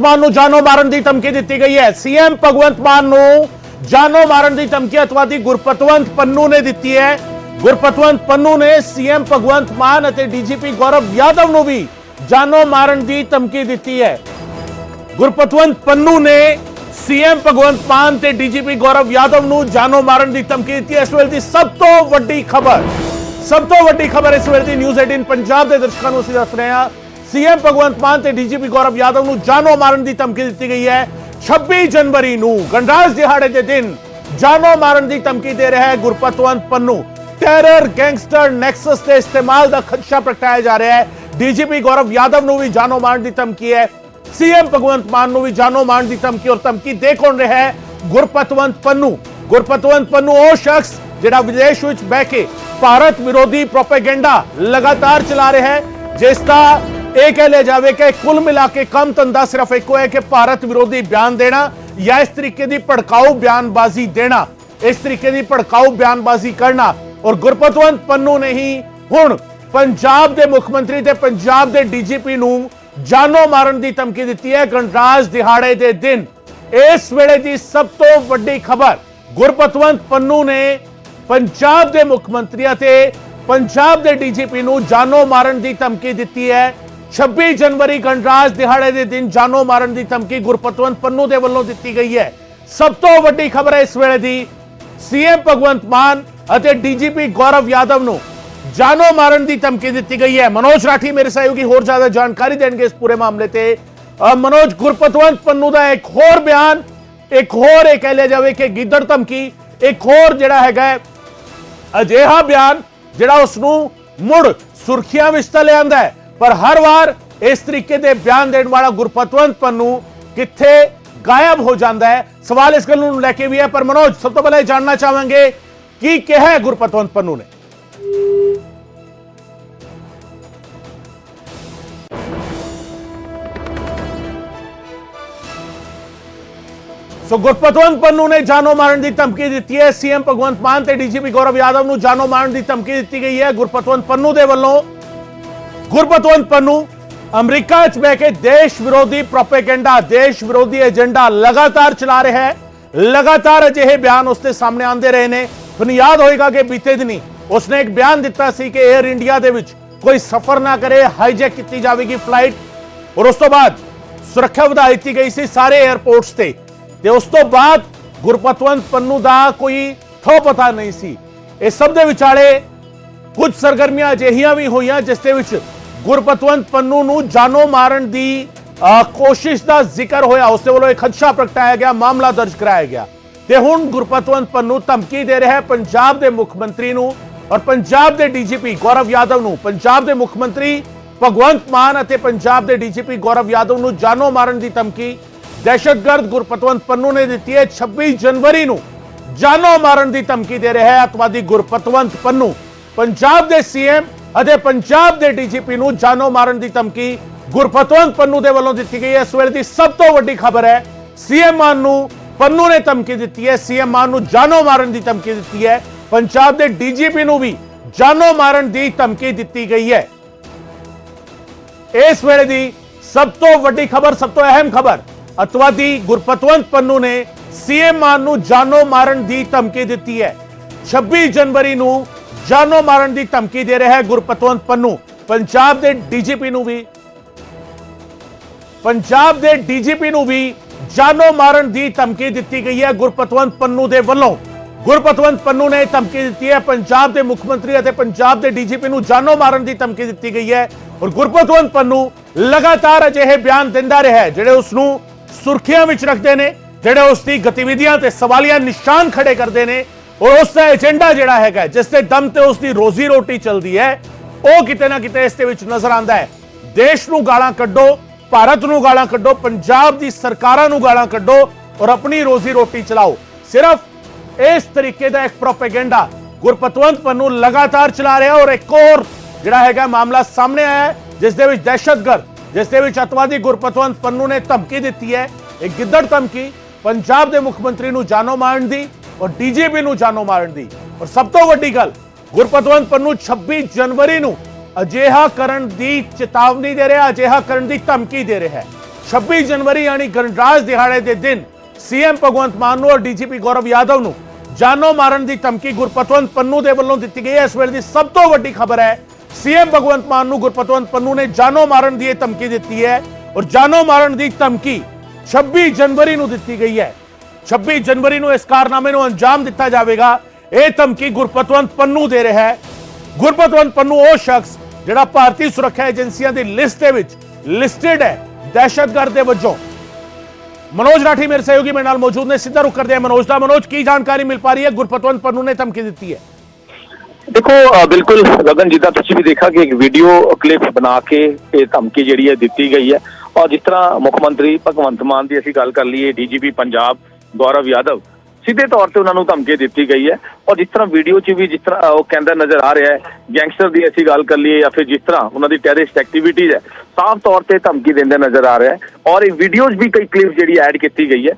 ਮਾਨ ਨੂੰ ਜਾਨੋਂ ਮਾਰਨ ਦੀ ਧਮਕੀ ਦਿੱਤੀ ਗਈ ਹੈ। ਸੀਐਮ ਭਗਵੰਤ ਮਾਨ ਨੂੰ ਜਾਨੋਂ ਮਾਰਨ ਦੀ ਧਮਕੀ ਅਤਵਾਦੀ ਗੁਰਪਤਵੰਤ ਪੰਨੂ ਨੇ ਦਿੱਤੀ ਹੈ। ਗੁਰਪਤਵੰਤ ਪੰਨੂ ਨੇ ਸੀਐਮ ਭਗਵੰਤ ਮਾਨ ਅਤੇ ਡੀਜੀਪੀ ਗੌਰਵ ਯਾਦਵ ਨੂੰ ਵੀ ਜਾਨੋਂ ਮਾਰਨ ਦੀ ਧਮਕੀ ਦਿੱਤੀ ਹੈ। ਗੁਰਪਤਵੰਤ ਪੰਨੂ ਨੇ ਸੀਐਮ ਭਗਵੰਤ ਮਾਨ ਤੇ ਡੀਜੀਪੀ ਗੌਰਵ ਯਾਦਵ ਨੂੰ ਜਾਨੋਂ ਮਾਰਨ ਦੀ ਧਮਕੀ ਦਿੱਤੀ ਹੈ। ਇਸ ਵੇਲੇ ਦੀ ਸਭ ਤੋਂ ਵੱਡੀ ਖਬਰ, ਸਭ ਤੋਂ ਵੱਡੀ ਖਬਰ ਇਸ ਵੇਲੇ ਦੀ ਨਿਊਜ਼ 18 ਪੰਜਾਬ ਦੇ ਦਰਸ਼ਕਾਂ ਨੂੰ ਅਸੀਂ ਦੱਸ ਰਹੇ ਹਾਂ। ਸੀਐਮ ਭਗਵੰਤ ਮਾਨ ਤੇ ਡੀਜੀਪੀ ਗੌਰਵ ਯਾਦਵ ਨੂੰ ਜਾਨੋਂ ਮਾਰਨ ਦੀ ਧਮਕੀ ਦਿੱਤੀ ਗਈ ਹੈ 26 ਜਨਵਰੀ ਨੂੰ ਗਣਰਾਜ ਦਿਹਾੜੇ ਦੇ ਦਿਨ ਜਾਨੋਂ ਮਾਰਨ ਦੀ ਧਮਕੀ ਦੇ ਰਿਹਾ ਹੈ Gurpatwant Pannu terror gangster nexus ਦੇ ਇਸਤੇਮਾਲ ਦਾ ਖਦਸ਼ਾ ਪ੍ਰਗਟਾਇਆ ਜਾ ਰਿਹਾ ਹੈ ਡੀਜੀਪੀ ਗੌਰਵ ਯਾਦਵ ਨੂੰ ਵੀ ਜਾਨੋਂ ਮਾਰਨ ਦੀ ਧਮਕੀ ਹੈ ਸੀਐਮ ਭਗਵੰਤ ਮਾਨ ਨੂੰ ਵੀ ਜਾਨੋਂ ਮਾਰਨ ਦੀ ਧਮਕੀ ਔਰ ਧਮਕੀ ਦੇ ਕੌਣ ਰਿਹਾ ਹੈ ਗੁਰਪਤਵੰਤ ਪੰਨੂ ਗੁਰਪਤਵੰਤ ਪੰਨੂ ਉਹ ਸ਼ਖਸ ਜਿਹੜਾ ਵਿਦੇਸ਼ ਵਿੱਚ ਬਹਿ ਕੇ ਭਾਰਤ ਵਿਰੋਧੀ ਪ੍ਰੋਪੇਗੈਂਡਾ ਲਗਾਤਾਰ ਚਲਾ ਰਿਹਾ ਹੈ ਜਿਸ ਦਾ ਇਹ ਕਹਿ ਲਿਆ ਜਾਵੇ ਕਿ ਕੁੱਲ ਮਿਲਾ ਕੇ ਕੰਮ ਧੰਦਾ ਸਿਰਫ ਇੱਕੋ ਹੈ ਕਿ ਭਾਰਤ ਵਿਰੋਧੀ ਬਿਆਨ ਦੇਣਾ ਜਾਂ ਇਸ ਤਰੀਕੇ ਦੀ ਭੜਕਾਊ ਬਿਆਨਬਾਜ਼ੀ ਦੇਣਾ, ਇਸ ਤਰੀਕੇ ਦੀ ਭੜਕਾਊ ਬਿਆਨਬਾਜ਼ੀ ਕਰਨਾ। ਔਰ ਗੁਰਪਤਵੰਤ ਪੰਨੂ ਨੇ ਹੀ ਹੁਣ ਪੰਜਾਬ ਦੇ ਮੁੱਖ ਮੰਤਰੀ ਤੇ ਪੰਜਾਬ ਦੇ ਡੀਜੀਪੀ ਨੂੰ ਜਾਨੋਂ ਮਾਰਨ ਦੀ ਧਮਕੀ ਦਿੱਤੀ ਹੈ ਗਣਰਾਜ ਦਿਹਾੜੇ ਦੇ ਦਿਨ। ਇਸ ਵੇਲੇ ਦੀ ਸਭ ਤੋਂ ਵੱਡੀ ਖਬਰ ਗੁਰਪਤਵੰਤ ਪੰਨੂ ਨੇ ਪੰਜਾਬ ਦੇ ਮੁੱਖ ਮੰਤਰੀ ਅਤੇ ਪੰਜਾਬ ਦੇ ਡੀਜੀਪੀ ਨੂੰ ਜਾਨੋਂ ਮਾਰਨ ਦੀ ਧਮਕੀ ਦਿੱਤੀ ਹੈ। 26 ਜਨਵਰੀ ਗਣਰਾਜ ਦਿਹਾੜੇ ਦੇ ਦਿਨ ਜਾਨੋ ਮਾਰਨ ਦੀ ਧਮਕੀ ਗੁਰਪਤਵੰਤ ਪੰਨੂ ਦੇ ਵੱਲੋਂ ਦਿੱਤੀ ਗਈ ਹੈ। ਸਭ ਤੋਂ ਵੱਡੀ ਖਬਰ ਹੈ ਇਸ ਵੇਲੇ ਦੀ ਸੀਐਮ ਭਗਵੰਤ ਮਾਨ ਅਤੇ ਡੀਜੀਪੀ ਗੌਰਵ ਯਾਦਵ ਨੂੰ ਜਾਨੋ ਮਾਰਨ ਦੀ ਧਮਕੀ ਦਿੱਤੀ ਗਈ ਹੈ। ਮਨੋਜ ਰਾਠੀ ਮੇਰੇ ਸਹਿਯੋਗੀ, ਹੋਰ ਜ਼ਿਆਦਾ ਜਾਣਕਾਰੀ ਦੇਣਗੇ ਇਸ ਪੂਰੇ ਮਾਮਲੇ ਤੇ। ਮਨੋਜ, ਗੁਰਪਤਵੰਤ ਪੰਨੂ ਦਾ ਇੱਕ ਹੋਰ ਬਿਆਨ, ਇੱਕ ਹੋਰ ਇਹ ਕਹਿ ਲਿਆ ਜਾਵੇ ਕਿ ਗਿੱਦੜ ਧਮਕੀ, ਇੱਕ ਹੋਰ ਜਿਹੜਾ ਹੈਗਾ ਅਜਿਹਾ ਬਿਆਨ ਜਿਹੜਾ ਉਸ ਨੂੰ ਮੁੜ ਸੁਰਖੀਆਂ ਵਿੱਚ ਤਾਂ ਲਿਆਂਦਾ ਹੈ। ਪਰ ਹਰ ਵਾਰ ਇਸ ਤਰੀਕੇ ਦੇ ਬਿਆਨ ਦੇਣ ਵਾਲਾ ਗੁਰਪਤਵੰਤ ਪੰਨੂ ਕਿੱਥੇ ਗਾਇਬ ਹੋ ਜਾਂਦਾ ਹੈ ਸਵਾਲ ਇਸ ਗੱਲ ਨੂੰ ਲੈ ਕੇ ਵੀ ਹੈ ਪਰ ਮਨੋਜ ਸਭ ਤੋਂ ਪਹਿਲਾਂ ਇਹ ਜਾਣਨਾ ਚਾਹਾਂਗੇ ਕੀ ਕਿਹਾ ਹੈ ਗੁਰਪਤਵੰਤ ਪੰਨੂ ਨੇ ਸੋ ਗੁਰਪਤਵੰਤ ਪੰਨੂ ਨੇ ਜਾਨੋਂ ਮਾਰਨ ਦੀ ਧਮਕੀ ਦਿੱਤੀ ਹੈ ਸੀਐਮ ਭਗਵੰਤ ਮਾਨ ਤੇ ਡੀਜੀਪੀ ਗੌਰਵ ਯਾਦਵ ਨੂੰ ਜਾਨੋਂ ਮਾਰਨ ਦੀ ਧਮਕੀ ਦਿੱਤੀ ਗਈ ਹੈ ਗੁਰਪਤਵੰਤ ਪੰਨੂ ਦੇ ਵੱਲੋਂ ਗੁਰਪਤਵੰਤ ਪੰਨੂ, ਅਮਰੀਕਾ 'ਚ ਬਹਿ ਕੇ ਦੇਸ਼ ਵਿਰੋਧੀ ਪ੍ਰੋਪੇਗੈਂਡਾ, ਦੇਸ਼ ਵਿਰੋਧੀ ਏਜੰਡਾ ਲਗਾਤਾਰ ਚਲਾ ਰਿਹਾ ਹੈ। ਲਗਾਤਾਰ ਅਜਿਹੇ ਬਿਆਨ ਉਸਦੇ ਸਾਹਮਣੇ ਆਉਂਦੇ ਰਹੇ ਨੇ। ਤੁਹਾਨੂੰ ਯਾਦ ਹੋਏਗਾ ਕਿ ਬੀਤੇ ਦਿਨੀ ਉਸਨੇ ਇੱਕ ਬਿਆਨ ਦਿੱਤਾ ਸੀ ਕਿ 에ਅਰ ਇੰਡੀਆ ਦੇ ਵਿੱਚ ਕੋਈ ਸਫ਼ਰ ਨਾ ਕਰੇ ਹਾਈਜੈਕ ਕੀਤੀ ਜਾਵੇਗੀ ਫਲਾਈਟ ਔਰ ਉਸ ਤੋਂ ਬਾਅਦ ਸੁਰੱਖਿਆ ਵਧਾ ਦਿੱਤੀ ਗਈ ਸੀ ਸਾਰੇ 에ਅਰਪੋਰਟਸ ਤੇ। ਤੇ ਉਸ ਤੋਂ ਬਾਅਦ ਗੁਰਪਤਵੰਤ ਪੰਨੂ ਦਾ ਕੋਈ ਥੋ ਪਤਾ ਨਹੀਂ ਸੀ। ਇਹ ਸਭ ਦੇ ਵਿਚਾਲੇ ਕੁਝ ਸਰਗਰਮੀਆਂ ਅਜਿਹੀਆਂ ਵੀ ਹੋਈਆਂ ਜਿਸ ਦੇ ਵਿੱਚ ਗੁਰਪਤਵੰਤ ਪੰਨੂ ਨੂੰ ਜਾਨੋਂ ਮਾਰਨ ਦੀ ਅ, ਕੋਸ਼ਿਸ਼ ਦਾ ਜ਼ਿਕਰ ਹੋਇਆ ਉਸ ਦੇ ਵੱਲੋਂ ਇੱਕ ਖਦਸ਼ਾ ਪ੍ਰਗਟਾਇਆ ਗਿਆ ਮਾਮਲਾ ਦਰਜ ਕਰਾਇਆ ਗਿਆ ਤੇ ਹੁਣ ਗੁਰਪਤਵੰਤ ਪੰਨੂ ਧਮਕੀ ਦੇ ਰਿਹਾ ਹੈ ਪੰਜਾਬ ਦੇ ਮੁੱਖ ਮੰਤਰੀ ਨੂੰ ਔਰ ਪੰਜਾਬ ਦੇ ਡੀਜੀਪੀ ਗੌਰਵ ਯਾਦਵ ਨੂੰ ਪੰਜਾਬ ਦੇ ਮੁੱਖ ਮੰਤਰੀ ਭਗਵੰਤ ਮਾਨ ਅਤੇ ਪੰਜਾਬ ਦੇ ਡੀਜੀਪੀ ਗੌਰਵ ਯਾਦਵ ਨੂੰ ਜਾਨੋਂ ਮਾਰਨ ਦੀ ਧਮਕੀ ਦਹਿਸ਼ਤਗਰਦ ਗੁਰਪਤਵੰਤ ਪੰਨੂ ਨੇ ਦਿੱਤੀ ਹੈ 26 ਜਨਵਰੀ ਨੂੰ ਜਾਨੋਂ ਮਾਰਨ ਦੀ ਧਮਕੀ ਦੇ ਰਿਹਾ ਹੈ ਅਤਵਾਦੀ ਗੁਰਪਤਵੰਤ ਪੰਨੂ ਪੰਜਾਬ ਦੇ ਸੀਐਮ ਅਤੇ ਪੰਜਾਬ ਦੇ ਡੀਜੀਪੀ ਨੂੰ ਜਾਨੋਂ ਮਾਰਨ ਦੀ ਧਮਕੀ ਗੁਰਪਤਵੰਤ ਪੰਨੂ ਦੇ ਵੱਲੋਂ ਦਿੱਤੀ ਗਈ ਹੈ। ਇਸ ਵੇਲੇ ਦੀ ਸਭ ਤੋਂ ਵੱਡੀ ਖਬਰ ਹੈ, ਸੀਐਮ ਮਾਨ ਨੂੰ ਪੰਨੂ ਨੇ ਧਮਕੀ ਦਿੱਤੀ ਹੈ। ਸੀਐਮ ਮਾਨ ਨੂੰ ਜਾਨੋਂ ਮਾਰਨ ਦੀ ਧਮਕੀ ਦਿੱਤੀ ਹੈ। ਪੰਜਾਬ ਦੇ ਡੀਜੀਪੀ ਨੂੰ ਵੀ ਜਾਨੋਂ ਮਾਰਨ ਦੀ ਧਮਕੀ ਦਿੱਤੀ ਗਈ ਹੈ। ਇਸ ਵੇਲੇ ਦੀ ਸਭ ਤੋਂ ਵੱਡੀ ਖਬਰ, ਸਭ ਤੋਂ ਅਹਿਮ ਖਬਰ, ਅਤਵਾਦੀ ਗੁਰਪਤਵੰਤ ਪੰਨੂ ਨੇ ਸੀਐਮ ਮਾਨ ਨੂੰ ਜਾਨੋਂ ਮਾਰਨ ਦੀ ਧਮਕੀ ਦਿੱਤੀ ਹੈ। 26 ਜਨਵਰੀ ਨੂੰ ਜਾਨੋਂ ਮਾਰਨ ਦੀ ਧਮਕੀ ਦੇ ਰਿਹਾ ਹੈ ਗੁਰਪਤਵੰਤ ਪੰਨੂ। ਪੰਜਾਬ ਦੇ ਡੀਜੀਪੀ ਨੂੰ ਵੀ ਪੰਜਾਬ ਦੇ ਡੀਜੀਪੀ ਨੂੰ ਵੀ ਜਾਨੋਂ ਮਾਰਨ ਦੀ ਧਮਕੀ ਦਿੱਤੀ ਗਈ ਹੈ ਗੁਰਪਤਵੰਤ ਪੰਨੂ ਦੇ ਵੱਲੋਂ। ਗੁਰਪਤਵੰਤ ਪੰਨੂ ਨੇ ਧਮਕੀ ਦਿੱਤੀ ਹੈ, ਪੰਜਾਬ ਦੇ ਮੁੱਖ ਮੰਤਰੀ ਅਤੇ ਪੰਜਾਬ ਦੇ ਡੀਜੀਪੀ ਨੂੰ ਜਾਨੋਂ ਮਾਰਨ ਦੀ ਧਮਕੀ ਦਿੱਤੀ ਗਈ ਹੈ ਔਰ ਗੁਰਪਤਵੰਤ ਪੰਨੂ ਲਗਾਤਾਰ ਅਜਿਹੇ ਬਿਆਨ ਦਿੰਦਾ ਰਿਹਾ ਹੈ, ਜਿਹੜੇ ਉਸ ਨੂੰ ਸੁਰਖੀਆਂ ਵਿੱਚ ਰੱਖਦੇ ਨੇ, ਜਿਹੜੇ ਉਸ ਦੀ ਗਤੀਵਿਧੀਆਂ ਤੇ ਸਵਾਲੀਆ ਨਿਸ਼ਾਨ ਖੜੇ ਕਰਦੇ ਨੇ ਔਰ ਉਸ ਦਾ ਏਜੰਡਾ ਜਿਹੜਾ ਹੈਗਾ ਜਿਸ ਦੇ ਦਮ ਤੇ ਉਸ ਦੀ ਰੋਜ਼ੀ ਰੋਟੀ ਚੱਲਦੀ ਹੈ ਉਹ ਕਿਤੇ ਨਾ ਕਿਤੇ ਇਸ ਦੇ ਵਿੱਚ ਨਜ਼ਰ ਆਉਂਦਾ ਹੈ। ਦੇਸ਼ ਨੂੰ ਗਾਲਾਂ ਕੱਢੋ ਭਾਰਤ ਨੂੰ ਗਾਲਾਂ ਕੱਢੋ ਪੰਜਾਬ ਦੀ ਸਰਕਾਰਾਂ ਨੂੰ ਗਾਲਾਂ ਕੱਢੋ ਔਰ ਆਪਣੀ ਰੋਜ਼ੀ ਰੋਟੀ ਚਲਾਓ। ਸਿਰਫ ਇਸ ਤਰੀਕੇ ਦਾ ਇੱਕ ਪ੍ਰੋਪੇਗੈਂਡਾ ਗੁਰਪਤਵੰਤ ਪੰਨੂ ਲਗਾਤਾਰ ਚਲਾ ਰਿਹਾ ਔਰ ਇੱਕ ਹੋਰ ਜਿਹੜਾ ਹੈਗਾ ਮਾਮਲਾ ਸਾਹਮਣੇ ਆਇਆ ਹੈ, ਜਿਸ ਦੇ ਵਿੱਚ ਦਹਿਸ਼ਤਗਰਦ ਜਿਸ ਦੇ ਵਿੱਚ ਅਤਵਾਦੀ ਗੁਰਪਤਵੰਤ ਪੰਨੂ ਨੇ ਧਮਕੀ ਦਿੱਤੀ ਹੈ। ਇੱਕ ਗਿੱਦੜ ਧਮਕੀ ਪੰਜਾਬ ਦੇ ਮੁੱਖ ਮੰਤਰੀ ਨੂੰ ਜਾਨੋਂ ਮਾਰਨ ਦੀ ਔਰ ਡੀਜੀਪੀ ਨੂੰ ਜਾਨੋਂ ਮਾਰਨ ਦੀ ਔਰ ਸਭ ਤੋਂ ਵੱਡੀ ਗੱਲ ਗੁਰਪਤਵੰਤ ਪੰਨੂ 26 ਜਨਵਰੀ ਨੂੰ ਅਜਿਹਾ ਕਰਨ ਦੀ ਚੇਤਾਵਨੀ ਦੇ ਰਿਹਾ ਅਜਿਹਾ ਕਰਨ ਦੀ ਧਮਕੀ ਦੇ ਰਿਹਾ ਹੈ 26 ਜਨਵਰੀ ਯਾਨੀ ਗਣਰਾਜ ਦਿਹਾੜੇ ਦੇ ਦਿਨ ਸੀਐਮ ਭਗਵੰਤ ਮਾਨ ਨੂੰ ਔਰ ਡੀਜੀਪੀ ਗੌਰਵ ਯਾਦਵ ਨੂੰ ਜਾਨੋਂ ਮਾਰਨ ਦੀ ਧਮਕੀ ਗੁਰਪਤਵੰਤ ਪੰਨੂ ਦੇ ਵੱਲੋਂ ਦਿੱਤੀ ਗਈ ਹੈ ਇਸ ਵੇਲੇ ਦੀ ਸਭ ਤੋਂ ਵੱਡੀ ਖਬਰ ਹੈ ਸੀਐਮ ਭਗਵੰਤ ਮਾਨ ਨੂੰ ਗੁਰਪਤਵੰਤ ਪੰਨੂ ਨੇ ਜਾਨੋਂ ਮਾਰਨ ਦੀ ਇਹ ਧਮਕੀ ਦਿੱਤੀ ਹੈ ਔਰ ਜਾਨੋਂ ਮਾਰਨ ਦੀ ਧਮਕੀ 26 ਜਨਵਰੀ ਨੂੰ ਦਿੱਤੀ ਗਈ ਹੈ 26 ਜਨਵਰੀ ਨੂੰ ਇਸ ਕਾਰਨਾਮੇ ਨੂੰ ਅੰਜਾਮ ਦਿੱਤਾ ਜਾਵੇਗਾ। ਇਹ ਧਮਕੀ ਗੁਰਪਤਵੰਤ ਪੰਨੂ ਦੇ ਰਿਹਾ ਹੈ। ਗੁਰਪਤਵੰਤ ਪੰਨੂ ਉਹ ਸ਼ਖਸ ਜਿਹੜਾ ਭਾਰਤੀ ਸੁਰੱਖਿਆ ਏਜੰਸੀਆਂ ਦੀ ਲਿਸਟ ਦੇ ਵਿੱਚ ਲਿਸਟਡ ਹੈ ਦਹਿਸ਼ਤਗਰਦ ਦੇ ਵਜੋਂ। ਮਨੋਜ ਰਾਠੀ ਮੇਰੇ ਸਹਿਯੋਗੀ ਮੇਰੇ ਨਾਲ ਮੌਜੂਦ ਨੇ। ਸਿੱਧਾ ਰੁਕ ਕਰਦੇ ਹਾਂ ਮਨੋਜ ਦਾ। ਮਨੋਜ, ਕੀ ਜਾਣਕਾਰੀ ਮਿਲ ਪਾ ਰਹੀ ਹੈ? ਗੁਰਪਤਵੰਤ ਪੰਨੂ ਨੇ ਧਮਕੀ ਦਿੱਤੀ ਹੈ। ਦੇਖੋ ਬਿਲਕੁਲ ਗਗਨ, ਜਿੱਦਾਂ ਤੁਸੀਂ ਵੀ ਦੇਖਾ ਕਿ ਇੱਕ ਵੀਡੀਓ ਕਲਿੱਪ ਬਣਾ ਕੇ ਇਹ ਧਮਕੀ ਜਿਹੜੀ ਹੈ ਦਿੱਤੀ ਗਈ ਹੈ। ਔਰ ਜਿਸ ਤਰ੍ਹਾਂ ਮੁੱਖ ਮੰਤਰੀ ਭਗਵੰਤ ਮਾਨ ਦੀ ਅਸੀਂ ਗੱਲ ਕਰ ਲਈਏ, ਡੀਜੀਪੀ ਪੰਜਾਬ ਗੌਰਵ ਯਾਦਵ, ਸਿੱਧੇ ਤੌਰ ਤੇ ਉਹਨਾਂ ਨੂੰ ਧਮਕੀ ਦਿੱਤੀ ਗਈ ਹੈ ਔਰ ਜਿਸ ਤਰ੍ਹਾਂ ਵੀਡੀਓ 'ਚ ਵੀ ਜਿਸ ਤਰ੍ਹਾਂ ਉਹ ਕਹਿੰਦਾ ਨਜ਼ਰ ਆ ਰਿਹਾ ਹੈ ਗੈਂਗਸਟਰ ਦੀ ਅਸੀਂ ਗੱਲ ਕਰ ਲਈਏ ਜਾਂ ਫਿਰ ਜਿਸ ਤਰ੍ਹਾਂ ਉਹਨਾਂ ਦੀ ਟੈਰਰਿਸਟ ਐਕਟੀਵਿਟੀਜ਼ ਹੈ, ਸਾਫ਼ ਤੌਰ ਤੇ ਧਮਕੀ ਦਿੰਦੇ ਨਜ਼ਰ ਆ ਰਿਹਾ ਹੈ ਔਰ ਇਹ ਵੀਡੀਓਜ਼ ਵੀ ਕਈ ਕਲਿੱਪ ਜਿਹੜੀ ਐਡ ਕੀਤੀ ਗਈ ਹੈ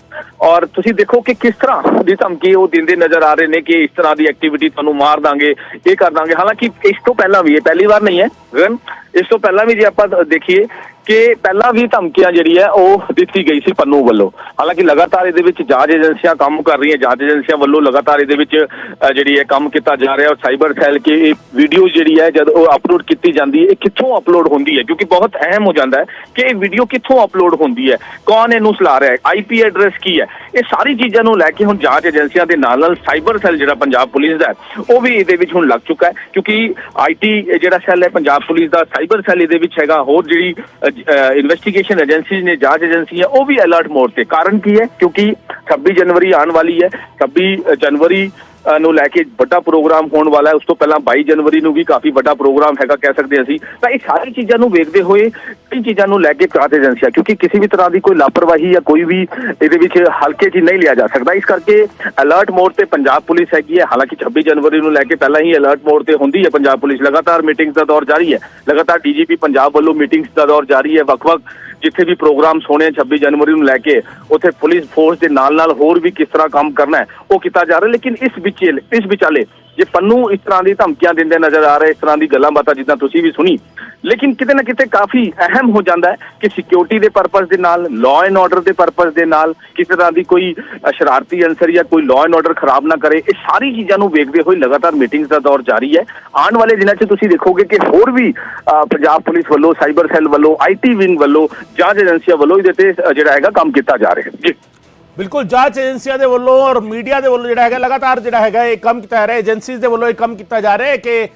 ਔਰ ਤੁਸੀਂ ਦੇਖੋ ਕਿ ਕਿਸ ਤਰ੍ਹਾਂ ਦੀ ਧਮਕੀ ਉਹ ਦਿੰਦੇ ਨਜ਼ਰ ਆ ਰਹੇ ਨੇ ਕਿ ਇਸ ਤਰ੍ਹਾਂ ਦੀ ਐਕਟੀਵਿਟੀ ਤੁਹਾਨੂੰ ਮਾਰ ਦਾਂਗੇ, ਇਹ ਕਰ ਦਾਂਗੇ। ਹਾਲਾਂਕਿ ਇਸ ਤੋਂ ਪਹਿਲਾਂ ਵੀ, ਇਹ ਪਹਿਲੀ ਵਾਰ ਨਹੀਂ ਹੈ ਇਸ ਤੋਂ ਪਹਿਲਾਂ ਵੀ ਜੇ ਆਪਾਂ ਦੇਖੀਏ ਕਿ ਪਹਿਲਾਂ ਵੀ ਧਮਕੀਆਂ ਜਿਹੜੀ ਹੈ, ਉਹ ਦਿੱਤੀ ਗਈ ਸੀ ਪੰਨੂ ਵੱਲੋਂ। ਹਾਲਾਂਕਿ ਲਗਾਤਾਰ ਇਹਦੇ ਵਿੱਚ ਜਾਂਚ ਏਜੰਸੀਆਂ ਕੰਮ ਕਰ ਰਹੀਆਂ, ਜਾਂਚ ਏਜੰਸੀਆਂ ਵੱਲੋਂ ਲਗਾਤਾਰ ਇਹਦੇ ਵਿੱਚ ਜਿਹੜੀ ਹੈ ਕੰਮ ਕੀਤਾ ਜਾ ਰਿਹਾ ਔਰ ਸਾਈਬਰ ਸੈੱਲ ਕਿ ਇਹ ਵੀਡੀਓ ਜਿਹੜੀ ਹੈ, ਜਦ ਉਹ ਅਪਲੋਡ ਕੀਤੀ ਜਾਂਦੀ ਹੈ, ਇਹ ਕਿੱਥੋਂ ਅਪਲੋਡ ਹੁੰਦੀ ਹੈ? ਕਿਉਂਕਿ ਬਹੁਤ ਅਹਿਮ ਹੋ ਜਾਂਦਾ ਹੈ ਕਿ ਇਹ ਵੀਡੀਓ ਕਿੱਥੋਂ ਅਪਲੋਡ ਹੁੰਦੀ ਹੈ? ਕੌਣ ਇਹਨੂੰ ਚਲਾ ਰਿਹਾ ਹੈ? ਆਈਪੀ ਐਡਰੈਸ ਕੀ ਹੈ? ਇਹ ਸਾਰੀ ਚੀਜ਼ਾਂ ਨੂੰ ਲੈ ਕੇ ਹੁਣ ਜਾਂਚ ਏਜੰਸੀਆਂ ਦੇ ਨਾਲ ਨਾਲ ਸਾਈਬਰ ਸੈੱਲ ਜਿਹੜਾ ਪੰਜਾਬ ਪੁਲਿਸ ਦਾ ਉਹ ਵੀ ਇਹਦੇ ਵਿੱਚ ਹੁਣ ਲੱਗ ਚੁੱਕਾ ਹੈ। ਕਿਉਂਕਿ ਆਈਟੀ ਜਿਹੜਾ ਸੈੱਲ ਹੈ, ਪੰਜਾਬ ਪੁਲਿਸ ਦਾ, ਸਾਈਬਰ ਸੈੱਲ ਇਹਦੇ ਵਿੱਚ ਹੈਗਾ। ਹੋਰ ਜਿਹੜੀ ਇਨਵੈਸਟੀਗੇਸ਼ਨ ਏਜੰਸੀਜ਼ ਨੇ ਜਾਂਚ ਏਜੰਸੀਆਂ ਉਹ ਵੀ ਅਲਰਟ ਮੋਡ ਤੇ। ਕਾਰਨ ਕੀ ਹੈ? ਕਿਉਂਕਿ 26 ਜਨਵਰੀ ਆਉਣ ਵਾਲੀ ਹੈ 26 ਜਨਵਰੀ ਅ, ਨੂੰ ਲੈ ਕੇ ਵੱਡਾ ਪ੍ਰੋਗਰਾਮ ਹੋਣ ਵਾਲਾ ਹੈ। ਉਸ ਤੋਂ ਪਹਿਲਾਂ 22 ਜਨਵਰੀ ਨੂੰ ਵੀ ਕਾਫੀ ਵੱਡਾ ਪ੍ਰੋਗਰਾਮ ਹੈਗਾ ਕਹਿ ਸਕਦੇ ਹਾਂ ਅਸੀਂ। ਤਾਂ ਇਹ ਸਾਰੀ ਚੀਜ਼ਾਂ ਨੂੰ ਵੇਖਦੇ ਹੋਏ ਕਈ ਚੀਜ਼ਾਂ ਨੂੰ ਲੈ ਕੇ ਜਾਂਚ ਏਜੰਸੀਆਂ ਕਿਉਂਕਿ ਕਿਸੇ ਵੀ ਤਰ੍ਹਾਂ ਦੀ ਕੋਈ ਲਾਪਰਵਾਹੀ ਜਾਂ ਕੋਈ ਵੀ ਇਹਦੇ ਵਿੱਚ ਹਲਕੇ 'ਚ ਨਹੀਂ ਲਿਆ ਜਾ ਸਕਦਾ। ਇਸ ਕਰਕੇ ਅਲਰਟ ਮੋਡ ਤੇ ਪੰਜਾਬ ਪੁਲਿਸ ਹੈਗੀ ਹੈ। ਹਾਲਾਂਕਿ 26 ਜਨਵਰੀ ਨੂੰ ਲੈ ਕੇ ਪਹਿਲਾਂ ਹੀ ਅਲਰਟ ਮੋਡ ਤੇ ਹੁੰਦੀ ਹੈ ਪੰਜਾਬ ਪੁਲਿਸ। ਲਗਾਤਾਰ ਮੀਟਿੰਗਸ ਦਾ ਦੌਰ ਜਾਰੀ ਹੈ। ਲਗਾਤਾਰ ਡੀਜੀਪੀ ਪੰਜਾਬ ਵੱਲੋਂ ਮੀਟਿੰਗਸ ਦਾ ਦੌਰ ਜਾਰੀ ਹੈ। ਵੱਖ-ਵੱਖ ਜਿੱਥੇ ਵੀ ਪ੍ਰੋਗਰਾਮਸ ਹੋਣੇ ਆ 26 ਜਨਵਰੀ ਨੂੰ ਲੈ ਕੇ, ਉੱਥੇ ਪੁਲਿਸ ਫੋਰਸ ਦੇ ਨਾਲ-ਨਾਲ ਹੋਰ ਵੀ ਕਿਸ ਤਰ੍ਹਾਂ ਕੰਮ ਕਰਨਾ ਹੈ, ਉਹ ਕੀਤਾ ਜਾ ਰਿਹਾ। ਲੇਕਿਨ ਇਸ ਵਿੱਚ ਇਸ ਵਿਚਾਲੇ ਜੇ ਪੰਨੂ ਇਸ ਤਰ੍ਹਾਂ ਦੀ ਧਮਕੀਆਂ ਦਿੰਦੇ ਨਜ਼ਰ ਆ ਰਹੇ ਇਸ ਤਰ੍ਹਾਂ ਦੀ ਗੱਲਾਂ ਬਾਤਾਂ ਜਿੱਦਾਂ ਤੁਸੀਂ ਵੀ ਸੁਣੀ ਲੇਕਿਨ ਕਿਤੇ ਨਾ ਕਿਤੇ ਕਾਫੀ ਅਹਿਮ ਹੋ ਜਾਂਦਾ ਹੈ ਕਿ ਸਿਕਿਉਰਿਟੀ ਦੇ ਪਰਪਸ ਦੇ ਨਾਲ ਲਾਅ ਐਂਡ ਆਰਡਰ ਦੇ ਪਰਪਸ ਦੇ ਨਾਲ ਕਿਸੇ ਤਰ੍ਹਾਂ ਦੀ ਕੋਈ ਸ਼ਰਾਰਤੀ ਅੰਸਰ ਜਾਂ ਕੋਈ ਲਾਅ ਐਂਡ ਆਰਡਰ ਖਰਾਬ ਨਾ ਕਰੇ ਇਹ ਸਾਰੀ ਚੀਜ਼ਾਂ ਨੂੰ ਵੇਖਦੇ ਹੋਏ ਲਗਾਤਾਰ ਮੀਟਿੰਗਸ ਦਾ ਦੌਰ ਜਾਰੀ ਹੈ। ਆਉਣ ਵਾਲੇ ਦਿਨਾਂ 'ਚ ਤੁਸੀਂ ਦੇਖੋਗੇ ਕਿ ਹੋਰ ਵੀ ਅ, ਪੰਜਾਬ ਪੁਲਿਸ ਵੱਲੋਂ ਸਾਈਬਰ ਸੈੱਲ ਵੱਲੋਂ ਆਈਟੀ ਵਿੰਗ ਵੱਲੋਂ ਜਾਂਚ ਏਜੰਸੀਆਂ ਵੱਲੋਂ ਇਹਦੇ ਤੇ ਜਿਹੜਾ ਹੈਗਾ ਕੰਮ ਕੀਤਾ ਜਾ ਰਿਹਾ ਹੈ। ਜੀ। ਬਿਲਕੁਲ, ਜਾਂਚ ਏਜੰਸੀਆਂ ਦੇ ਵੱਲੋਂ ਔਰ ਮੀਡੀਆ ਦੇ ਵੱਲੋਂ ਜਿਹੜਾ ਹੈਗਾ, ਲਗਾਤਾਰ ਜਿਹੜਾ ਹੈਗਾ, ਇਹ ਕੰਮ ਕੀਤਾ ਜਾ ਰਿਹਾ, ਏਜੰਸੀਜ਼ ਦੇ ਵੱਲੋਂ ਇਹ ਕੰਮ ਕੀਤਾ ਜਾ ਰਿਹਾ ਹੈ ਕਿ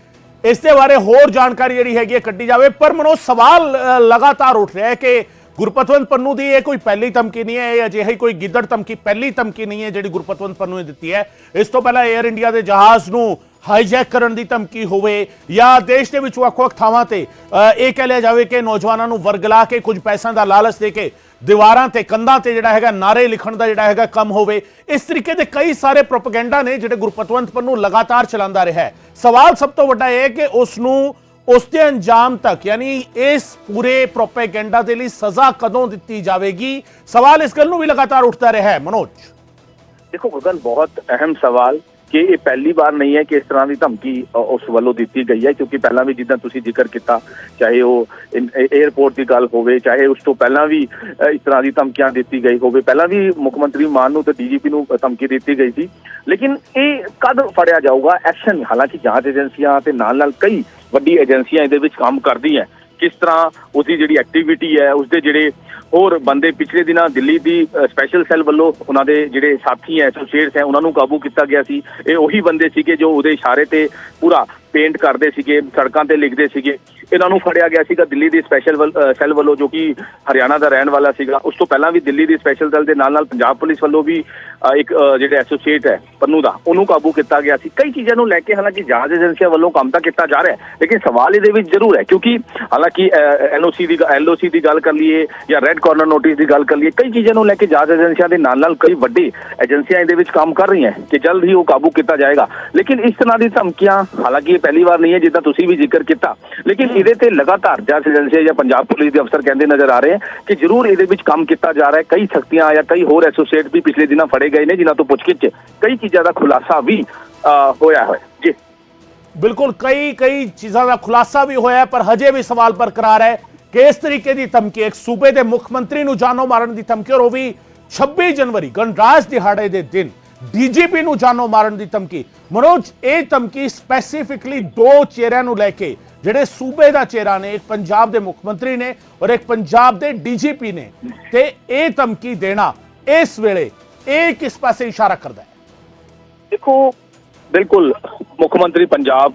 ਇਸ ਦੇ ਬਾਰੇ ਹੋਰ ਜਾਣਕਾਰੀ ਜਿਹੜੀ ਹੈਗੀ ਹੈ, ਕੱਢੀ ਜਾਵੇ। ਪਰ ਮਨੋ ਸਵਾਲ ਲਗਾਤਾਰ ਉੱਠ ਰਿਹਾ ਹੈ ਕਿ ਗੁਰਪਤਵੰਤ ਪੰਨੂ ਦੀ ਇਹ ਕੋਈ ਪਹਿਲੀ ਧਮਕੀ ਨਹੀਂ ਹੈ, ਇਹ ਅਜਿਹੀ ਕੋਈ ਗਿੱਦੜ ਧਮਕੀ, ਪਹਿਲੀ ਧਮਕੀ ਨਹੀਂ ਹੈ ਜਿਹੜੀ ਗੁਰਪਤਵੰਤ ਪੰਨੂ ਨੇ ਦਿੱਤੀ ਹੈ। ਇਸ ਤੋਂ ਪਹਿਲਾਂ 에ਅਰ ਇੰਡੀਆ ਦੇ ਜਹਾਜ਼ ਨੂੰ ਹਾਈਜੈਕ ਕਰਨ ਦੀ ਧਮਕੀ ਹੋਵੇ ਜਾਂ ਦੇਸ਼ ਦੇ ਵਿੱਚ ਵੱਖ-ਵੱਖ ਥਾਵਾਂ ਤੇ ਇਹ ਕਹਿ ਲਿਆ ਜਾਵੇ ਕਿ ਨੌਜਵਾਨਾਂ ਨੂੰ ਵਰਗਲਾ ਕੇ ਕੁਝ ਪੈਸਿਆਂ ਦਾ ਲਾਲਚ ਦੇ ਕੇ ਦੀਵਾਰਾਂ ਤੇ, ਕੰਧਾਂ ਤੇ ਜਿਹੜਾ ਹੈਗਾ ਨਾਰੇ ਲਿਖਣ ਦਾ ਜਿਹੜਾ ਹੈਗਾ ਕੰਮ ਹੋਵੇ, ਇਸ ਤਰੀਕੇ ਦੇ ਕਈ ਸਾਰੇ ਪ੍ਰੋਪਗੈਂਡਾ ਨੇ ਜਿਹੜੇ ਗੁਰਪਤਵੰਤ ਪੰਨੂ ਲਗਾਤਾਰ ਚਲਾਉਂਦਾ ਰਿਹਾ ਹੈ। ਸਵਾਲ ਸਭ ਤੋਂ ਵੱਡਾ ਇਹ ਹੈ ਕਿ ਉਸ ਨੂੰ ਉਸ ਦੇ ਅੰਜਾਮ ਤੱਕ, ਯਾਨੀ ਇਸ ਪੂਰੇ ਪ੍ਰੋਪਗੈਂਡਾ ਦੇ ਲਈ ਸਜ਼ਾ ਕਦੋਂ ਦਿੱਤੀ ਜਾਵੇਗੀ? ਸਵਾਲ ਇਸ ਗੱਲ ਨੂੰ ਵੀ ਲਗਾਤਾਰ ਉੱਠਦਾ ਰਿਹਾ ਹੈ। ਮਨੋਜ। ਦੇਖੋ ਗਗਨ, ਬਹੁਤ ਅਹਿਮ ਸਵਾਲ। ਕਿ ਇਹ ਪਹਿਲੀ ਵਾਰ ਨਹੀਂ ਹੈ ਕਿ ਇਸ ਤਰ੍ਹਾਂ ਦੀ ਧਮਕੀ ਉਸ ਵੱਲੋਂ ਦਿੱਤੀ ਗਈ ਹੈ, ਕਿਉਂਕਿ ਪਹਿਲਾਂ ਵੀ ਜਿੱਦਾਂ ਤੁਸੀਂ ਜ਼ਿਕਰ ਕੀਤਾ, ਚਾਹੇ ਉਹ 에ਅਰਪੋਰਟ ਦੀ ਗੱਲ ਹੋਵੇ, ਚਾਹੇ ਉਸ ਤੋਂ ਪਹਿਲਾਂ ਵੀ ਇਸ ਤਰ੍ਹਾਂ ਦੀ ਧਮਕੀਆਂ ਦਿੱਤੀ ਗਈ ਹੋਵੇ। ਪਹਿਲਾਂ ਵੀ ਮੁੱਖ ਮੰਤਰੀ ਮਾਨ ਨੂੰ ਤੇ ਡੀਜੀਪੀ ਨੂੰ ਧਮਕੀ ਦਿੱਤੀ ਗਈ ਸੀ। ਲੇਕਿਨ ਇਹ ਕਦ ਫੜਿਆ ਜਾਊਗਾ? ਐਕਸ਼ਨ, ਹਾਲਾਂਕਿ ਜਾਂਚ ਏਜੰਸੀਆਂ ਤੇ ਨਾਲ ਨਾਲ ਕਈ ਵੱਡੀ ਏਜੰਸੀਆਂ ਇਹਦੇ ਵਿੱਚ ਕੰਮ ਕਰਦੀਆਂ ਕਿਸ ਤਰ੍ਹਾਂ ਉਹਦੀ ਜਿਹੜੀ ਐਕਟੀਵਿਟੀ ਹੈ, ਉਸਦੇ ਜਿਹੜੇ ਹੋਰ ਬੰਦੇ ਪਿਛਲੇ ਦਿਨਾਂ ਦਿੱਲੀ ਦੀ ਸਪੈਸ਼ਲ ਸੈੱਲ ਵੱਲੋਂ ਉਹਨਾਂ ਦੇ ਜਿਹੜੇ ਸਾਥੀ ਐ ਐਸੋਸੀਏਟਸ ਐ ਉਹਨਾਂ ਨੂੰ ਕਾਬੂ ਕੀਤਾ ਗਿਆ ਸੀ। ਇਹ ਉਹੀ ਬੰਦੇ ਸੀਗੇ ਜੋ ਉਹਦੇ ਇਸ਼ਾਰੇ ਤੇ ਪੂਰਾ ਪੇਂਟ ਕਰਦੇ ਸੀਗੇ ਸੜਕਾਂ ਤੇ ਲਿਖਦੇ ਸੀਗੇ। ਇਹਨਾਂ ਨੂੰ ਫੜਿਆ ਗਿਆ ਸੀਗਾ ਦਿੱਲੀ ਦੀ ਸਪੈਸ਼ਲ ਸੈੱਲ ਵੱਲੋਂ ਜੋ ਕਿ ਹਰਿਆਣਾ ਦਾ ਰਹਿਣ ਵਾਲਾ ਸੀਗਾ। ਉਸ ਤੋਂ ਪਹਿਲਾਂ ਵੀ ਦਿੱਲੀ ਦੀ ਸਪੈਸ਼ਲ ਸੈੱਲ ਦੇ ਨਾਲ ਨਾਲ ਪੰਜਾਬ ਪੁਲਿਸ ਵੱਲੋਂ ਵੀ ਇੱਕ ਅ, ਜਿਹੜੇ ਐਸੋਸੀਏਟ ਹੈ ਪੰਨੂ ਦਾ ਉਹਨੂੰ ਕਾਬੂ ਕੀਤਾ ਗਿਆ ਸੀ। ਕਈ ਚੀਜ਼ਾਂ ਨੂੰ ਲੈ ਕੇ ਹਾਲਾਂਕਿ ਜਾਂਚ ਏਜੰਸੀਆਂ ਵੱਲੋਂ ਕੰਮ ਤਾਂ ਕੀਤਾ ਜਾ ਰਿਹਾ ਹੈ ਲੇਕਿਨ ਸਵਾਲ ਇਹਦੇ ਵਿੱਚ ਜ਼ਰੂਰ ਹੈ ਕਿਉਂਕਿ ਹਾਲਾਂਕਿ ਐਨਓਸੀ ਦੀ ਐਲਓਸੀ ਦੀ ਗੱਲ ਕਰ ਲਈਏ ਜਾਂ ਰੈੱਡ ਕਾਰਨਰ ਨੋਟਿਸ ਦੀ ਗੱਲ ਕਰ ਲਈਏ ਕਈ ਚੀਜ਼ਾਂ ਨੂੰ ਲੈ ਕੇ ਜਾਂਚ ਏਜੰਸੀਆਂ ਦੇ ਨਾਲ ਨਾਲ ਕਈ ਵੱਡੀ ਏਜੰਸੀਆਂ ਇਹਦੇ ਵਿੱਚ ਕੰਮ ਕਰ ਰਹੀਆਂ ਕਿ ਜਲਦ ਹੀ ਉਹ ਕਾਬੂ ਕੀਤਾ ਜਾਏਗਾ। ਲੇਕਿਨ ਇਸ ਤਰ੍ਹਾਂ ਦੀ ਧਮਕੀਆਂ ਹਾਲਾਂਕਿ ਪਹਿਲੀ ਵਾਰ ਨਹੀਂ ਹੈ ਜਿੱਦਾਂ ਤੁਸੀਂ ਵੀ ਜ਼ਿਕਰ ਕੀਤਾ। ਲੇਕਿਨ ਇਹਦੇ ਤੇ ਲਗਾਤਾਰ ਜਾਂਚ ਏਜੰਸੀਆਂ ਜਾਂ ਪੰਜਾਬ ਪੁਲਿਸ ਦੇ ਅਫਸਰ ਕਹਿੰਦੇ ਨਜ਼ਰ ਆ ਰਹੇ ਹੈ ਕਿ ਜ਼ਰੂਰ ਇਹਦੇ ਵਿੱਚ ਕੰਮ ਕੀਤਾ ਜਾ ਰਿਹਾ ਹੈ। ਕਈ ਸ਼ਕਤੀਆਂ ਜਾਂ ਕਈ ਹੋਰ ਐਸੋਸੀਏਟ ਵੀ ਪਿਛਲੇ ਦਿਨਾਂ ਫੜੇ ਗਏ ਨੇ ਜਿਨ੍ਹਾਂ ਤੋਂ ਪੁੱਛਗਿੱਛ ਕਈ ਚੀਜ਼ਾਂ ਦਾ ਖੁਲਾਸਾ ਵੀ ਹੋਇਆ ਹੋਇਆ ਜੀ। ਬਿਲਕੁਲ ਕਈ ਕਈ ਚੀਜ਼ਾਂ ਦਾ ਖੁਲਾਸਾ ਵੀ ਹੋਇਆ ਹੈ, ਪਰ ਹਜੇ ਵੀ ਸਵਾਲ ਬਰਕਰਾਰ ਹੈ ਕਿ ਇਸ ਤਰੀਕੇ ਦੀ ਧਮਕੀ ਇੱਕ ਸੂਬੇ ਦੇ ਮੁੱਖ ਮੰਤਰੀ ਨੂੰ ਜਾਨੋਂ ਮਾਰਨ ਦੀ ਧਮਕੀ ਔਰ ਉਹ ਵੀ 26 ਜਨਵਰੀ ਗਣਰਾਜ ਦਿਹਾੜੇ ਦੇ ਦਿਨ ਡੀਜੀਪੀ ਨੂੰ ਜਾਨੋਂ ਮਾਰਨ ਦੀ ਧਮਕੀ। ਮਨੋਜ, ਇਹ ਧਮਕੀ ਸਪੈਸੀਫਿਕਲੀ ਦੋ ਚਿਹਰਿਆਂ ਨੂੰ ਲੈ ਕੇ, ਜਿਹੜੇ ਸੂਬੇ ਦਾ ਚਿਹਰਾ ਨੇ, ਇੱਕ ਪੰਜਾਬ ਦੇ ਮੁੱਖ ਮੰਤਰੀ ਨੇ ਔਰ ਇੱਕ ਪੰਜਾਬ ਦੇ ਡੀਜੀਪੀ ਨੇ। ਤੇ ਇਹ ਧਮਕੀ ਦੇਣਾ ਇਸ ਵੇਲੇ ਇਹ ਕਿਸ ਪਾਸੇ ਇਸ਼ਾਰਾ ਕਰਦਾ ਹੈ? ਦੇਖੋ, ਬਿਲਕੁਲ ਮੁੱਖ ਮੰਤਰੀ ਪੰਜਾਬ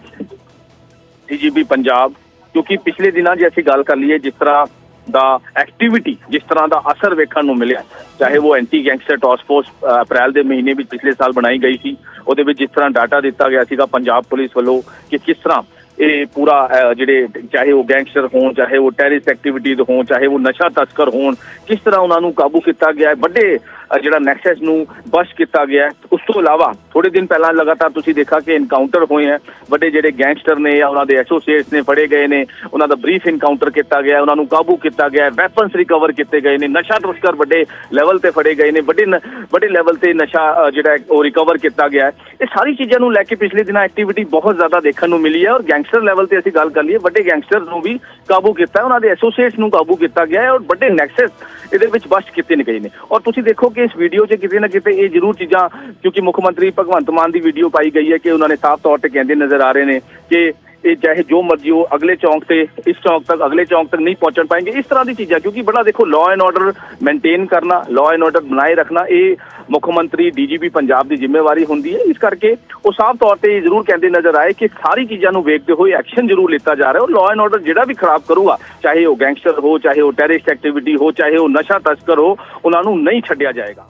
ਡੀਜੀਪੀ ਪੰਜਾਬ, ਕਿਉਂਕਿ ਪਿਛਲੇ ਦਿਨਾਂ ਜੇ ਅਸੀਂ ਗੱਲ ਕਰ ਲਈਏ ਜਿਸ ਤਰ੍ਹਾਂ ਦਾ ਐਕਟੀਵਿਟੀ ਜਿਸ ਤਰ੍ਹਾਂ ਦਾ ਅਸਰ ਵੇਖਣ ਨੂੰ ਮਿਲਿਆ, ਚਾਹੇ ਉਹ anti gangster task force April ਦੇ ਮਹੀਨੇ ਵਿੱਚ ਪਿਛਲੇ ਸਾਲ ਬਣਾਈ ਗਈ ਸੀ, ਉਹਦੇ ਵਿੱਚ ਜਿਸ ਤਰ੍ਹਾਂ ਡਾਟਾ ਦਿੱਤਾ ਗਿਆ ਸੀਗਾ ਪੰਜਾਬ ਪੁਲਿਸ ਵੱਲੋਂ ਕਿ ਕਿਸ ਤਰ੍ਹਾਂ ਇਹ ਪੂਰਾ ਜਿਹੜੇ ਚਾਹੇ ਉਹ ਗੈਂਗਸਟਰ ਹੋਣ, ਚਾਹੇ ਉਹ ਟੈਰਰਿਸਟ ਐਕਟੀਵਿਟੀਜ਼ ਹੋਣ, ਚਾਹੇ ਉਹ ਨਸ਼ਾ ਤਸਕਰ ਹੋਣ, ਕਿਸ ਤਰ੍ਹਾਂ ਉਹਨਾਂ ਨੂੰ ਕਾਬੂ ਕੀਤਾ ਗਿਆ ਹੈ? ਵੱਡੇ ਜਿਹੜਾ ਨੈਕਸਸ ਨੂੰ ਬਸ਼ ਕੀਤਾ ਗਿਆ ਉਸ ਤੋਂ ਇਲਾਵਾ ਥੋੜੇ ਦਿਨ ਪਹਿਲਾਂ ਲਗਾਤਾਰ ਤੁਸੀਂ ਦੇਖਾ ਕਿ ਇਨਕਾਊਂਟਰ ਹੋਏ ਹੈ। ਵੱਡੇ ਜਿਹੜੇ ਗੈਂਗਸਟਰ ਨੇ ਜਾਂ ਉਹਨਾਂ ਦੇ ਐਸੋਸੀਏਟਸ ਨੇ ਫੜੇ ਗਏ ਨੇ, ਉਹਨਾਂ ਦਾ ਬਰੀਫ ਇਨਕਾਊਂਟਰ ਕੀਤਾ ਗਿਆ, ਉਹਨਾਂ ਨੂੰ ਕਾਬੂ ਕੀਤਾ ਗਿਆ ਵੈਪਨਸ ਰਿਕਵਰ ਕੀਤੇ ਗਏ ਨੇ, ਨਸ਼ਾ ਤਸਕਰ ਵੱਡੇ ਲੈਵਲ ਤੇ ਫੜੇ ਗਏ ਨੇ, ਵੱਡੇ ਨ- ਵੱਡੇ ਲੈਵਲ ਤੇ ਨਸ਼ਾ ਜਿਹੜਾ ਉਹ ਰਿਕਵਰ ਕੀਤਾ ਗਿਆ ਇਹ ਸਾਰੀ ਚੀਜ਼ਾਂ ਨੂੰ ਲੈ ਕੇ ਪਿਛਲੇ ਦਿਨਾਂ ਐਕਟੀਵਿਟੀ ਬਹੁਤ ਜ਼ਿਆਦਾ ਦੇਖਣ ਨੂੰ ਮਿਲੀ ਹੈ ਔਰ ਗੈਂਗਸਟਰ ਲੈਵਲ ਤੇ ਅਸੀਂ ਗੱਲ ਕਰ ਲਈਏ, ਵੱਡੇ ਗੈਂਗਸਟਰ ਨੂੰ ਵੀ ਕਾਬੂ ਕੀਤਾ ਹੈ, ਉਹਨਾਂ ਦੇ ਐਸੋਸੀਏਟਸ ਨੂੰ ਕਾਬੂ ਕੀਤਾ ਗਿਆ ਹੈ ਔਰ ਵੱਡੇ ਨੈਕਸਸ ਇਹਦੇ ਵਿੱਚ ਬਸਟ ਕੀਤੇ ਨੇ ਗਏ ਨੇ। ਔਰ ਤੁਸੀਂ ਦੇਖੋ ਕਿ ਇਸ ਵੀਡੀਓ 'ਚ ਕਿਤੇ ਨਾ ਕਿਤੇ ਇਹ ਜ਼ਰੂਰ ਚੀਜ਼ਾਂ, ਕਿਉਂਕਿ ਮੁੱਖ ਮੰਤਰੀ ਭਗਵੰਤ ਮਾਨ ਦੀ ਵੀਡੀਓ ਪਾਈ ਗਈ ਹੈ ਕਿ ਉਹਨਾਂ ਨੇ ਸਾਫ਼ ਤੌਰ ਤੇ ਕਹਿੰਦੇ ਨਜ਼ਰ ਆ ਰਹੇ ਨੇ ਕਿ ਇਹ ਚਾਹੇ ਜੋ ਮਰਜ਼ੀ ਹੋ, ਅਗਲੇ ਚੌਂਕ ਤੇ, ਇਸ ਚੌਂਕ ਤੱਕ ਅਗਲੇ ਚੌਂਕ ਤੱਕ ਨਹੀਂ ਪਹੁੰਚਣ ਪਾਏਗੇ। ਇਸ ਤਰ੍ਹਾਂ ਦੀ ਚੀਜ਼ਾਂ, ਕਿਉਂਕਿ ਬੜਾ ਦੇਖੋ ਲਾਅ ਐਂਡ ਆਰਡਰ ਮੇਨਟੇਨ ਕਰਨਾ ਲਾਅ ਐਂਡ ਆਰਡਰ ਬਣਾਏ ਰੱਖਣਾ, ਇਹ ਮੁੱਖ ਮੰਤਰੀ ਡੀਜੀਪੀ ਪੰਜਾਬ ਦੀ ਜ਼ਿੰਮੇਵਾਰੀ ਹੁੰਦੀ ਹੈ। ਇਸ ਕਰਕੇ ਉਹ ਸਾਫ਼ ਤੌਰ ਤੇ ਇਹ ਜ਼ਰੂਰ ਕਹਿੰਦੇ ਨਜ਼ਰ ਆਏ ਕਿ ਸਾਰੀ ਚੀਜ਼ਾਂ ਨੂੰ ਵੇਖਦੇ ਹੋਏ ਐਕਸ਼ਨ ਜ਼ਰੂਰ ਲਿੱਤਾ ਜਾ ਰਿਹਾ ਔਰ ਲਾਅ ਐਂਡ ਆਰਡਰ ਜਿਹੜਾ ਵੀ ਖਰਾਬ ਕਰੂਗਾ, ਚਾਹੇ ਉਹ ਗੈਂਗਸਟਰ ਹੋ, ਚਾਹੇ ਉਹ ਟੈਰਰਿਸਟ ਐਕਟੀਵਿਟੀ ਹੋ, ਚਾਹੇ ਉਹ ਨਸ਼ਾ ਤਸਕਰ ਹੋ, ਉਹਨਾਂ ਨੂੰ ਨਹੀਂ ਛੱਡਿਆ ਜਾਏਗਾ।